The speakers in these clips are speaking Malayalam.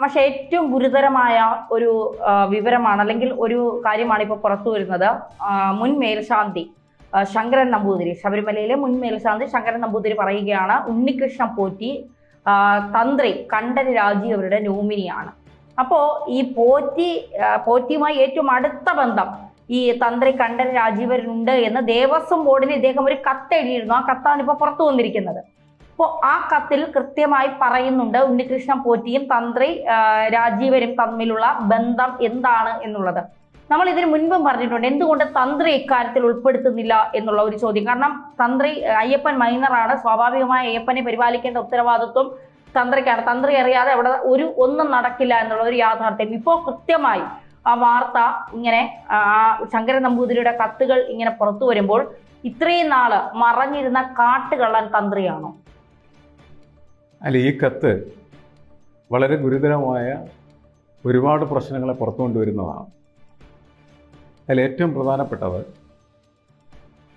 പക്ഷെ ഏറ്റവും ഗുരുതരമായ ഒരു വിവരമാണ് അല്ലെങ്കിൽ ഒരു കാര്യമാണ് ഇപ്പോൾ പുറത്തു വരുന്നത്. മുൻ മേൽശാന്തി ശങ്കരൻ നമ്പൂതിരി ശബരിമലയിലെ മുൻ മേൽശാന്തി ശങ്കരൻ നമ്പൂതിരി പറയുകയാണ് ഉണ്ണികൃഷ്ണ പോറ്റി തന്ത്രി കണ്ഠൻ രാജീവ് അവരുടെ നോമിനിയാണ്. അപ്പോൾ ഈ പോറ്റി പോറ്റിയുമായി ഏറ്റവും അടുത്ത ബന്ധം ഈ തന്ത്രി കണ്ഠൻ രാജീവരുണ്ട് എന്ന് ദേവസ്വം ബോർഡിന് ഇദ്ദേഹം ഒരു കത്ത് എഴുതിയിരുന്നു. ആ കത്താണ് ഇപ്പോൾ പുറത്തു വന്നിരിക്കുന്നത്. അപ്പോൾ ആ കത്തിൽ കൃത്യമായി പറയുന്നുണ്ട് ഉണ്ണികൃഷ്ണൻ പോറ്റിയും തന്ത്രി രാജീവരും തമ്മിലുള്ള ബന്ധം എന്താണ് എന്നുള്ളത്. നമ്മൾ ഇതിന് മുൻപും പറഞ്ഞിട്ടുണ്ട് എന്തുകൊണ്ട് തന്ത്രി ഇക്കാര്യത്തിൽ ഉൾപ്പെടുത്തുന്നില്ല എന്നുള്ള ഒരു ചോദ്യം. കാരണം തന്ത്രി അയ്യപ്പൻ മൈനറാണ് സ്വാഭാവികമായ അയ്യപ്പനെ പരിപാലിക്കേണ്ട ഉത്തരവാദിത്വം തന്ത്രിക്കാണ്. തന്ത്രി അറിയാതെ അവിടെ ഒരു ഒന്നും നടക്കില്ല എന്നുള്ള ഒരു യാഥാർത്ഥ്യം. ഇപ്പോൾ കൃത്യമായി ആ വാർത്ത ഇങ്ങനെ ആ ശങ്കരൻ നമ്പൂതിരിയുടെ കത്തുകൾ ഇങ്ങനെ പുറത്തു വരുമ്പോൾ ഇത്രയും നാൾ മറഞ്ഞിരുന്ന കാട്ടുകള്ളൻ തന്ത്രിയാണോ? അല്ല ഈ കത്ത് വളരെ ഗുരുതരമായ ഒരുപാട് പ്രശ്നങ്ങളെ പുറത്തു കൊണ്ടുവരുന്നതാണ്. അതിൽ ഏറ്റവും പ്രധാനപ്പെട്ടത്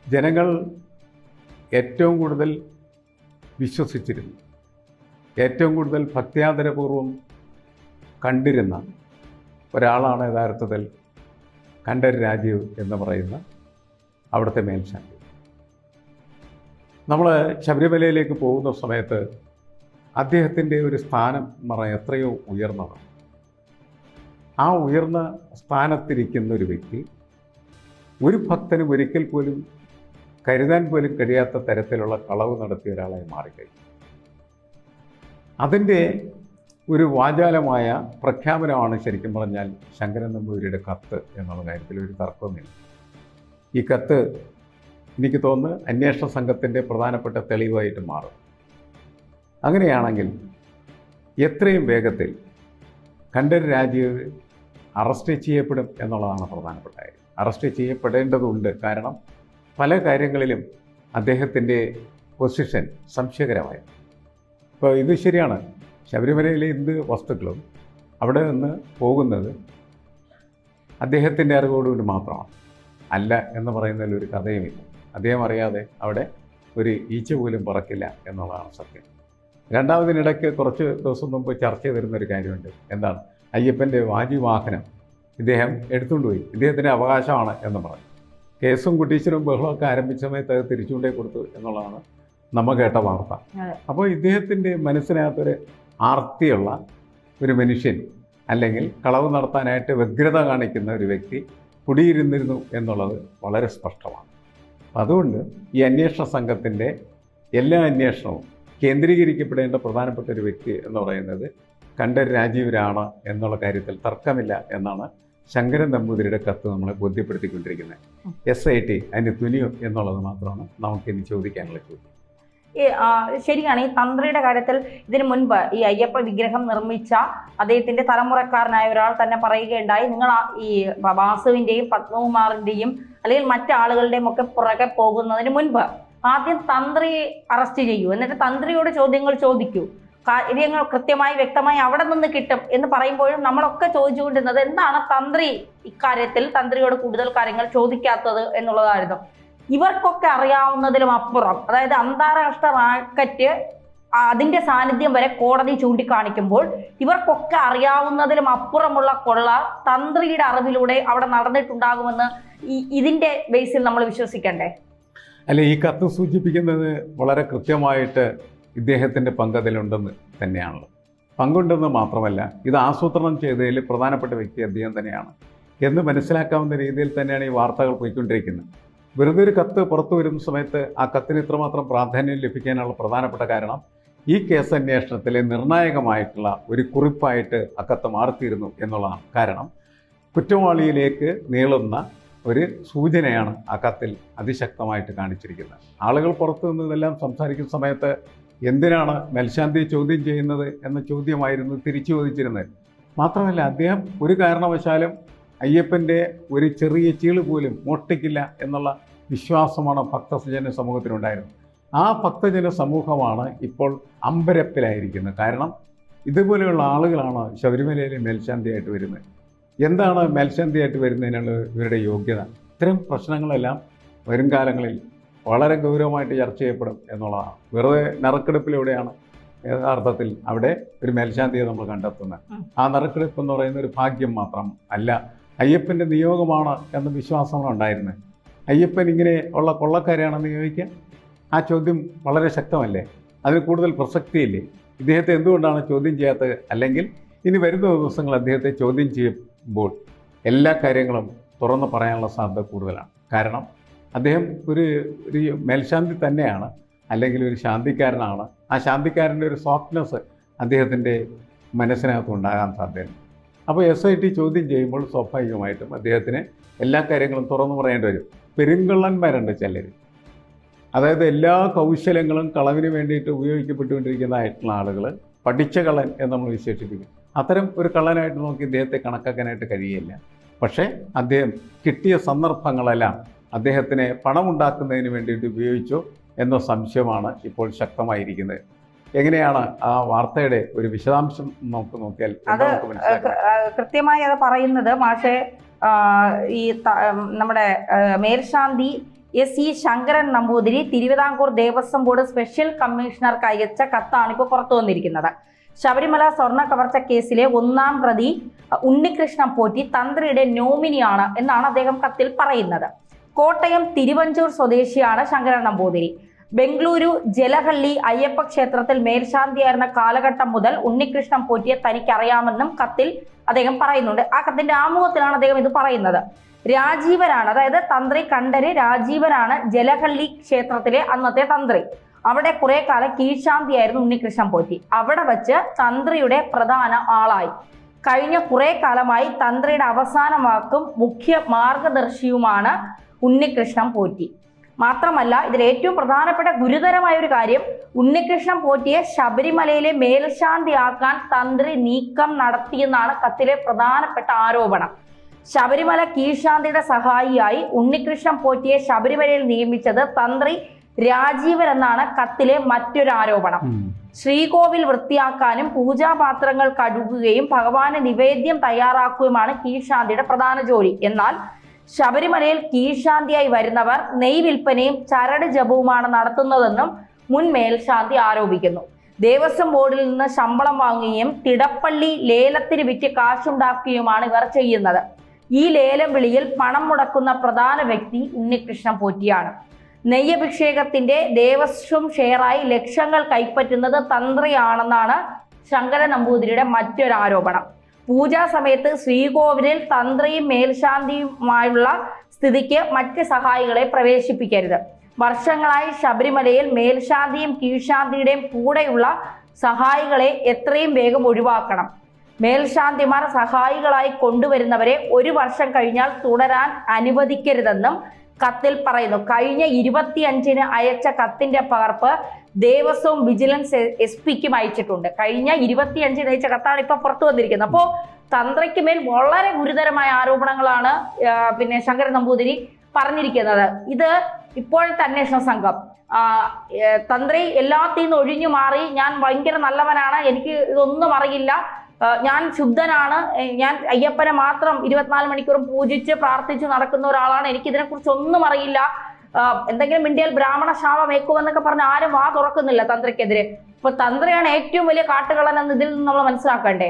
ജനങ്ങൾ ഏറ്റവും കൂടുതൽ വിശ്വസിച്ചിരുന്നു ഏറ്റവും കൂടുതൽ ഭക്ത്യാദരപൂർവം കണ്ടിരുന്ന ഒരാളാണ് യഥാർത്ഥത്തിൽ കണ്ഠര് രാജീവ് എന്ന് പറയുന്ന അവിടുത്തെ മേൽശാന്തി. നമ്മൾ ശബരിമലയിലേക്ക് പോകുന്ന സമയത്ത് അദ്ദേഹത്തിന്റെ ഒരു സ്ഥാനം പറയാൻ എത്രയോ ഉയർന്നതാണ്. ആ ഉയർന്ന സ്ഥാനത്തിരിക്കുന്ന ഒരു വ്യക്തി ഒരു ഭക്തനും ഒരിക്കൽ പോലും കരുതാൻ പോലും കഴിയാത്ത തരത്തിലുള്ള കളവ് നടത്തിയ ഒരാളായി മാറിക്കഴിഞ്ഞു. അതിന്റെ ഒരു വാചാലമായ പ്രഖ്യാപനമാണ് ശരിക്കും പറഞ്ഞാൽ ശങ്കരൻ നമ്പൂതിരിയുടെ കത്ത് എന്നുള്ള കാര്യത്തിൽ ഒരു തർക്കവുമില്ല. ഈ കത്ത് എനിക്ക് തോന്നുന്നു അന്വേഷണ സംഘത്തിന്റെ പ്രധാനപ്പെട്ട തെളിവായിട്ട് മാറും. അങ്ങനെയാണെങ്കിൽ എത്രയും വേഗത്തിൽ കണ്ഠര് രാജീവ് അറസ്റ്റ് ചെയ്യപ്പെടും എന്നുള്ളതാണ് പ്രധാനപ്പെട്ട കാര്യം. അറസ്റ്റ് ചെയ്യപ്പെടേണ്ടതുണ്ട്. കാരണം പല കാര്യങ്ങളിലും അദ്ദേഹത്തിന്റെ പൊസിഷൻ സംശയകരമായി. ഇപ്പോൾ ഇത് ശരിയാണ്. ശബരിമലയിലെ എന്ത് വസ്തുക്കളും അവിടെ നിന്ന് പോകുന്നത് അദ്ദേഹത്തിന്റെ അറിവോടുകൂടി മാത്രമാണ്. അല്ല എന്ന് പറയുന്നതിൽ ഒരു കഥയുമില്ല. അദ്ദേഹം അറിയാതെ അവിടെ ഒരു ഈച്ച പോലും പറക്കില്ല എന്നുള്ളതാണ് സത്യം. രണ്ടാമതിനിടയ്ക്ക് കുറച്ച് ദിവസം മുമ്പ് ചർച്ച ചെയ്തിരുന്ന ഒരു കാര്യമുണ്ട്. എന്താണ്? അയ്യപ്പന്റെ വാജിവാഹനം ഇദ്ദേഹം എടുത്തുകൊണ്ടുപോയി ഇദ്ദേഹത്തിന്റെ അവകാശമാണ് എന്ന് പറഞ്ഞു. കേസും കുട്ടീശ്വരും ബഹളമൊക്കെ ആരംഭിച്ച സമയത്ത് അത് തിരിച്ചുകൊണ്ടേ കൊടുത്തു എന്നുള്ളതാണ് നമ്മൾ കേട്ട വാർത്ത. അപ്പോൾ ഇദ്ദേഹത്തിന്റെ മനസ്സിനകത്തൊരു ആർത്തിയുള്ള ഒരു മനുഷ്യൻ അല്ലെങ്കിൽ കളവ് നടത്താനായിട്ട് വ്യഗ്രത കാണിക്കുന്ന ഒരു വ്യക്തി കുടിയിരുന്നിരുന്നു എന്നുള്ളത് വളരെ സ്പഷ്ടമാണ്. അതുകൊണ്ട് ഈ അന്വേഷണ സംഘത്തിന്റെ എല്ലാ അന്വേഷണവും കേന്ദ്രീകരിക്കപ്പെടേണ്ട പ്രധാനപ്പെട്ട ഒരു വ്യക്തി എന്ന് പറയുന്നത് കണ്ഠര് രാജീവരാണ് എന്നുള്ള കാര്യത്തിൽ തർക്കമില്ല എന്നാണ് ശങ്കരൻ നമ്പൂതിരിയുടെ കത്ത് നമ്മളെ ബോധ്യപ്പെടുത്തിക്കൊണ്ടിരിക്കുന്നത്. എസ് ഐ ടി അതിന്റെ തുനിയോ എന്നുള്ളത് മാത്രമാണ് നമുക്ക് ഇനി ചോദിക്കാനുള്ള ചോദ്യം ഈ ശരിയാണ്. ഈ തന്ത്രിയുടെ കാര്യത്തിൽ ഇതിനു മുൻപ് ഈ അയ്യപ്പ വിഗ്രഹം നിർമ്മിച്ച അദ്ദേഹത്തിന്റെ തലമുറക്കാരനായ ഒരാൾ തന്നെ പറയുകയുണ്ടായി. നിങ്ങൾ ഈ വാസുവിന്റെയും പത്മകുമാറിന്റെയും അല്ലെങ്കിൽ മറ്റാളുകളുടെയും ഒക്കെ പുറകെ പോകുന്നതിന് മുൻപ് ആദ്യം തന്ത്രിയെ അറസ്റ്റ് ചെയ്യൂ. എന്നിട്ട് തന്ത്രിയോട് ചോദ്യങ്ങൾ ചോദിക്കൂ. കാര്യങ്ങൾ കൃത്യമായി വ്യക്തമായി അവിടെ നിന്ന് കിട്ടും എന്ന് പറയുമ്പോഴും നമ്മളൊക്കെ ചോദിച്ചുകൊണ്ടിരുന്നത് എന്താണ് തന്ത്രി ഇക്കാര്യത്തിൽ തന്ത്രിയോട് കൂടുതൽ കാര്യങ്ങൾ ചോദിക്കാത്തത് എന്നുള്ളതായിരുന്നു. ഇവർക്കൊക്കെ അറിയാവുന്നതിലും അപ്പുറം അതായത് അന്താരാഷ്ട്ര റാക്കറ്റ് അതിന്റെ സാന്നിധ്യം വരെ കോടതി ചൂണ്ടിക്കാണിക്കുമ്പോൾ ഇവർക്കൊക്കെ അറിയാവുന്നതിലും അപ്പുറമുള്ള കൊള്ള തന്ത്രിയുടെ അറിവിലൂടെ അവിടെ നടന്നിട്ടുണ്ടാകുമെന്ന് ഇതിന്റെ ബേസിൽ നമ്മൾ വിശ്വസിക്കണ്ടേ? അല്ല ഈ കത്ത് സൂചിപ്പിക്കുന്നത് വളരെ കൃത്യമായിട്ട് ഇദ്ദേഹത്തിന്റെ പങ്കതിലുണ്ടെന്ന് തന്നെയാണല്ലോ. പങ്കുണ്ടെന്ന് മാത്രമല്ല ഇത് ആസൂത്രണം ചെയ്തതിൽ പ്രധാനപ്പെട്ട വ്യക്തി അദ്ദേഹം തന്നെയാണ്. എന്ന് മനസ്സിലാക്കാവുന്ന രീതിയിൽ തന്നെയാണ് ഈ വാർത്തകൾ പോയിക്കൊണ്ടിരിക്കുന്നത്. വെറുതെ ഒരു കത്ത് പുറത്തു വരുന്ന സമയത്ത് ആ കത്തിന് ഇത്രമാത്രം പ്രാധാന്യം ലഭിക്കാനുള്ള പ്രധാനപ്പെട്ട കാരണം ഈ കേസ് അന്വേഷണത്തിലെ നിർണായകമായിട്ടുള്ള ഒരു കുറിപ്പായിട്ട് ആ കത്ത് മാറിത്തീരുന്നു എന്നുള്ളതാണ്. കാരണം കുറ്റവാളിയിലേക്ക് നീളുന്ന ഒരു സൂചനയാണ് ആ കത്തിൽ അതിശക്തമായിട്ട് കാണിച്ചിരിക്കുന്നത്. ആളുകൾ പുറത്തു നിന്ന് ഇതെല്ലാം സംസാരിക്കുന്ന സമയത്ത് എന്തിനാണ് മേൽശാന്തി ചോദ്യം ചെയ്യുന്നത് എന്ന ചോദ്യമായിരുന്നു തിരിച്ചു ചോദിച്ചിരുന്നത്. മാത്രമല്ല അദ്ദേഹം ഒരു കാരണവശാലും അയ്യപ്പന്റെ ഒരു ചെറിയ ചീൾ പോലും മോഷ്ടിക്കില്ല എന്നുള്ള വിശ്വാസമാണ് ഭക്തജന സമൂഹത്തിനുണ്ടായിരുന്നത്. ആ ഭക്തജന സമൂഹമാണ് ഇപ്പോൾ അമ്പരപ്പിലായിരിക്കുന്നത്. കാരണം ഇതുപോലെയുള്ള ആളുകളാണ് ശബരിമലയിലെ മേൽശാന്തിയായിട്ട് വരുന്നത്. എന്താണ് മേൽശാന്തിയായിട്ട് വരുന്നതിനുള്ള ഇവരുടെ യോഗ്യത? ഇത്തരം പ്രശ്നങ്ങളെല്ലാം വരും കാലങ്ങളിൽ വളരെ ഗൗരവമായിട്ട് ചർച്ച ചെയ്യപ്പെടും എന്നുള്ളതാണ്. വെറുതെ നറുക്കെടുപ്പിലൂടെയാണ് യഥാർത്ഥത്തിൽ അവിടെ ഒരു മേൽശാന്തിയെ നമ്മൾ കണ്ടെത്തുന്നത്. ആ നറുക്കെടുപ്പ് എന്ന് പറയുന്ന ഒരു ഭാഗ്യം മാത്രം അല്ല അയ്യപ്പന്റെ നിയോഗമാണ് എന്ന വിശ്വാസമാണ് ഉണ്ടായിരുന്നത്. അയ്യപ്പൻ ഇങ്ങനെ ഉള്ള കൊള്ളക്കാരെയാണെന്ന് ചോദിക്കുക ആ ചോദ്യം വളരെ ശക്തമല്ലേ? അതിന് കൂടുതൽ പ്രസക്തിയില്ലേ? ഇദ്ദേഹത്തെ എന്തുകൊണ്ടാണ് ചോദ്യം ചെയ്യാത്തത്? അല്ലെങ്കിൽ ഇനി വരുന്ന ദിവസങ്ങൾ അദ്ദേഹത്തെ ചോദ്യം ചെയ്യുമ്പോൾ എല്ലാ കാര്യങ്ങളും തുറന്ന് പറയാനുള്ള സാധ്യത കൂടുതലാണ്. കാരണം അദ്ദേഹം ഒരു ഒരു മേൽശാന്തി തന്നെയാണ് അല്ലെങ്കിൽ ഒരു ശാന്തിക്കാരനാണ്. ആ ശാന്തിക്കാരന്റെ ഒരു സോഫ്റ്റ്നെസ് അദ്ദേഹത്തിന്റെ മനസ്സിനകത്ത് ഉണ്ടാകാൻ സാധ്യതയുണ്ട്. അപ്പോൾ എസ് ഐ ടി ചോദ്യം ചെയ്യുമ്പോൾ സ്വാഭാവികമായിട്ടും അദ്ദേഹത്തിന് എല്ലാ കാര്യങ്ങളും തുറന്നു പറയേണ്ടി വരും. പെരുങ്കള്ളന്മാരുണ്ട് ചിലർ. അതായത് എല്ലാ കൗശലങ്ങളും കളവിന് വേണ്ടിയിട്ട് ഉപയോഗിക്കപ്പെട്ടുകൊണ്ടിരിക്കുന്നതായിട്ടുള്ള ആളുകൾ പഠിച്ച കള്ളൻ എന്ന് നമ്മൾ വിശേഷിപ്പിക്കും അത്തരം ഒരു കള്ളനായിട്ട് നോക്കി ഇദ്ദേഹത്തെ കണക്കാക്കാനായിട്ട് കഴിയില്ല പക്ഷേ അദ്ദേഹം കിട്ടിയ സന്ദർഭങ്ങളെല്ലാം അദ്ദേഹത്തിനെ പണമുണ്ടാക്കുന്നതിന് വേണ്ടിയിട്ട് ഉപയോഗിച്ചോ എന്ന സംശയമാണ് ഇപ്പോൾ ശക്തമായിരിക്കുന്നത്. എങ്ങനെയാണ് ആ വാർത്തയുടെ ഒരു വിശദാംശം നമുക്ക് നോക്കിയാൽ അത് കൃത്യമായി അത് പറയുന്നത് മാഷെ ഈ നമ്മുടെ മേൽശാന്തി S E Sankaran Namboothiri Thiruvithamkoor Devaswom board special കമ്മീഷണർക്ക് അയച്ച കത്താണ് ഇപ്പോൾ പുറത്തു വന്നിരിക്കുന്നത്. ശബരിമല സ്വർണ കവർച്ച കേസിലെ ഒന്നാം പ്രതി ഉണ്ണികൃഷ്ണൻ പോറ്റി തന്ത്രിയുടെ നോമിനിയാണ് എന്നാണ് അദ്ദേഹം കത്തിൽ പറയുന്നത്. കോട്ടയം തിരുവഞ്ചൂർ സ്വദേശിയാണ് ശങ്കരൻ നമ്പൂതിരി. ബംഗളൂരു ജലഹള്ളി അയ്യപ്പ ക്ഷേത്രത്തിൽ മേൽശാന്തിയായിരുന്ന കാലഘട്ടം മുതൽ ഉണ്ണികൃഷ്ണൻ പോറ്റിയെ തനിക്കറിയാമെന്നും കത്തിൽ അദ്ദേഹം പറയുന്നുണ്ട്. ആ കത്തിന്റെ ആമുഖത്തിലാണ് അദ്ദേഹം ഇത് പറയുന്നത്. രാജീവനാണ് അതായത് തന്ത്രി കണ്ടര് രാജീവനാണ് ജലഹള്ളി ക്ഷേത്രത്തിലെ അന്നത്തെ തന്ത്രി. അവിടെ കുറെ കാലം കീഴ്ശാന്തിയായിരുന്നു ഉണ്ണികൃഷ്ണൻ പോറ്റി. അവിടെ വച്ച് തന്ത്രിയുടെ പ്രധാന ആളായി. കഴിഞ്ഞ കുറെ കാലമായി തന്ത്രിയുടെ അവസാന വാക്കും മുഖ്യ മാർഗദർശിയുമാണ് ഉണ്ണികൃഷ്ണൻ പോറ്റി. മാത്രമല്ല ഇതിൽ ഏറ്റവും പ്രധാനപ്പെട്ട ഗുരുതരമായ ഒരു കാര്യം ഉണ്ണികൃഷ്ണൻ പോറ്റിയെ ശബരിമലയിലെ മേൽശാന്തിയാക്കാൻ തന്ത്രി നീക്കം നടത്തിയെന്നാണ് കത്തിലെ പ്രധാനപ്പെട്ട ആരോപണം. ശബരിമല കീഴ്ശാന്തിയുടെ സഹായിയായി ഉണ്ണികൃഷ്ണൻ പോറ്റിയെ ശബരിമലയിൽ നിയമിച്ചത് തന്ത്രി രാജീവൻ എന്നാണ് കത്തിലെ മറ്റൊരു ആരോപണം. ശ്രീകോവിൽ വൃത്തിയാക്കാനും പൂജാപാത്രങ്ങൾ കഴുകുകയും ഭഗവാന് നിവേദ്യം തയ്യാറാക്കുകയുമാണ് കീഴ്ശാന്തിയുടെ പ്രധാന ജോലി. എന്നാൽ ശബരിമലയിൽ കീഴ്ശാന്തിയായി വരുന്നവർ നെയ് വിൽപ്പനയും ചരട് ജപവുമാണ് നടത്തുന്നതെന്നും മുൻ മേൽശാന്തി ആരോപിക്കുന്നു. ദേവസ്വം ബോർഡിൽ നിന്ന് ശമ്പളം വാങ്ങുകയും തിടപ്പള്ളി ലേലത്തിന് വിറ്റ് കാശുണ്ടാക്കുകയുമാണ് ഇവർ ചെയ്യുന്നത്. ഈ ലേലം വിളിയിൽ പണം മുടക്കുന്ന പ്രധാന വ്യക്തി ഉണ്ണികൃഷ്ണൻ പോറ്റിയാണ്. നെയ്യഭിഷേകത്തിന്റെ ദേവസ്വം ഷെയറായി ലക്ഷങ്ങൾ കൈപ്പറ്റുന്നത് തന്ത്രിയാണെന്നാണ് ശങ്കര നമ്പൂതിരിയുടെ മറ്റൊരു ആരോപണം. പൂജാ സമയത്ത് ശ്രീകോവിലിൽ തന്ത്രിയും മേൽശാന്തിയുമായുള്ള സ്ഥിതിക്ക് മറ്റ് സഹായികളെ പ്രവേശിപ്പിക്കരുത്. വർഷങ്ങളായി ശബരിമലയിൽ മേൽശാന്തിയും കീഴ്ശാന്തിയുടെയും കൂടെയുള്ള സഹായികളെ എത്രയും വേഗം ഒഴിവാക്കണം. മേൽശാന്തിമാർ സഹായികളായി കൊണ്ടുവരുന്നവരെ ഒരു വർഷം കഴിഞ്ഞാൽ തുടരാൻ അനുവദിക്കരുതെന്നും കത്തിൽ പറയുന്നു. കഴിഞ്ഞ ഇരുപത്തിയഞ്ചിന് അയച്ച കത്തിന്റെ പകർപ്പ് ദേവസ്വം വിജിലൻസ് എസ് പിക്കും അയച്ചിട്ടുണ്ട്. കഴിഞ്ഞ ഇരുപത്തിയഞ്ചിന് അയച്ച കത്താണ് ഇപ്പൊ പുറത്തു വന്നിരിക്കുന്നത്. അപ്പോൾ തന്ത്രയ്ക്ക് മേൽ വളരെ ഗുരുതരമായ ആരോപണങ്ങളാണ് പിന്നെ ശങ്കരൻ നമ്പൂതിരി പറഞ്ഞിരിക്കുന്നത്. ഇത് ഇപ്പോഴത്തെ അന്വേഷണ സംഘം. തന്ത്രി എല്ലാത്തിൽ നിന്ന് ഒഴിഞ്ഞു മാറി ഞാൻ ഭയങ്കര നല്ലവനാണ് എനിക്ക് ഇതൊന്നും അറിയില്ല. ഞാൻ ശുദ്ധനാണ്. ഞാൻ അയ്യപ്പനെ മാത്രം ഇരുപത്തിനാല് മണിക്കൂറും പൂജിച്ച് പ്രാർത്ഥിച്ച് നടക്കുന്ന ഒരാളാണ്. എനിക്ക് ഇതിനെക്കുറിച്ച് ഒന്നും അറിയില്ല എന്തെങ്കിലും ഇന്ത്യയിൽ ബ്രാഹ്മണ ശാപം ഏക്കുമെന്നൊക്കെ പറഞ്ഞ് ആരും വാ തുറക്കുന്നില്ല തന്ത്രിക്കെതിരെ. ഇപ്പൊ തന്ത്രയാണ് ഏറ്റവും വലിയ കാട്ടുകള്ളൻ എന്ന് ഇതിൽ നിന്ന് നമ്മൾ മനസ്സിലാക്കണ്ടേ?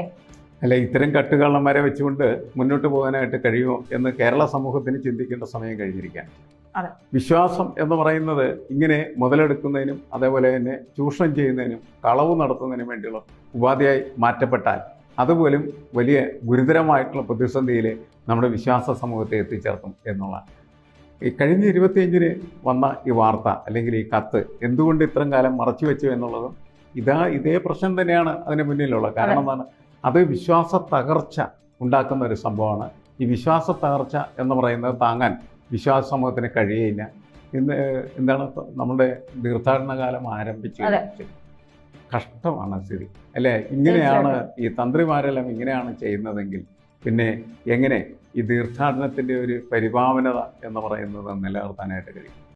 അല്ല ഇത്തരം കട്ടുകള്ളന്മാരെ വെച്ചുകൊണ്ട് മുന്നോട്ട് പോകാനായിട്ട് കഴിയുമോ എന്ന് കേരള സമൂഹത്തിന് ചിന്തിക്കേണ്ട സമയം കഴിഞ്ഞിരിക്കാൻ അതെ. വിശ്വാസം എന്ന് പറയുന്നത് ഇങ്ങനെ മുതലെടുക്കുന്നതിനും അതേപോലെ തന്നെ ചൂഷണം ചെയ്യുന്നതിനും കളവ് നടത്തുന്നതിനും വേണ്ടിയുള്ള ഉപാധിയായി മാറ്റപ്പെട്ടാൽ അതുപോലും വലിയ ഗുരുതരമായിട്ടുള്ള പ്രതിസന്ധിയിൽ നമ്മുടെ വിശ്വാസ സമൂഹത്തെ എത്തിച്ചേർക്കും എന്നുള്ള. ഈ കഴിഞ്ഞ ഇരുപത്തിയഞ്ചിന് വന്ന ഈ വാർത്ത അല്ലെങ്കിൽ ഈ കത്ത് എന്തുകൊണ്ട് ഇത്രയും കാലം മറച്ചു വെച്ചു എന്നുള്ളതും ഇതാ ഇതേ പ്രശ്നം തന്നെയാണ് അതിന് മുന്നിലുള്ളത്. കാരണം എന്താണ്? അത് വിശ്വാസ തകർച്ച ഉണ്ടാക്കുന്ന ഒരു സംഭവമാണ്. ഈ വിശ്വാസ തകർച്ച എന്ന് പറയുന്നത് താങ്ങാൻ വിശ്വാസ സമൂഹത്തിന് കഴിയയില്ല. ഇന്ന് എന്താണ്? നമ്മുടെ തീർത്ഥാടന കാലം ആരംഭിച്ചു. കഷ്ടമാണ് സ്ഥിതി അല്ലേ? ഇങ്ങനെയാണ് ഈ തന്ത്രിമാരെല്ലാം ഇങ്ങനെയാണ് ചെയ്യുന്നതെങ്കിൽ പിന്നെ എങ്ങനെ ഈ തീർത്ഥാടനത്തിന്റെ ഒരു പരിപാവനത എന്ന് പറയുന്നത് നിലനിർത്താനായിട്ട് കഴിയും?